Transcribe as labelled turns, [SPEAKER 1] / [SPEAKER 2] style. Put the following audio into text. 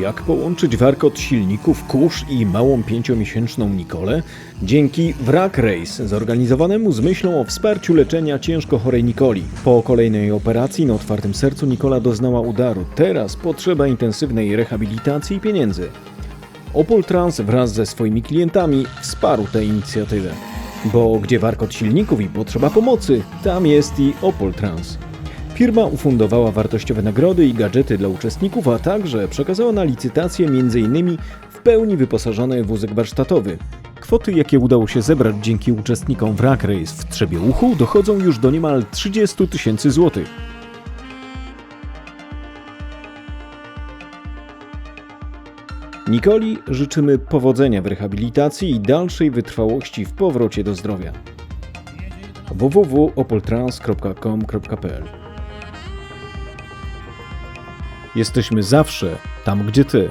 [SPEAKER 1] Jak połączyć warkot silników kurz i małą pięciomiesięczną Nikolę? Dzięki Wrak Race, zorganizowanemu z myślą o wsparciu leczenia ciężko chorej Nikoli. Po kolejnej operacji na otwartym sercu Nikola doznała udaru. Teraz potrzeba intensywnej rehabilitacji i pieniędzy. Opel Trans wraz ze swoimi klientami wsparł tę inicjatywę. Bo gdzie warkot silników i potrzeba pomocy, tam jest i Opel Trans. Firma ufundowała wartościowe nagrody i gadżety dla uczestników, a także przekazała na licytację m.in. w pełni wyposażony wózek warsztatowy. Kwoty, jakie udało się zebrać dzięki uczestnikom Wrak Race w Trzebieuchu, dochodzą już do niemal 30 tysięcy złotych. Nikoli życzymy powodzenia w rehabilitacji i dalszej wytrwałości w powrocie do zdrowia. www.opoltrans.com.pl Jesteśmy zawsze tam, gdzie ty.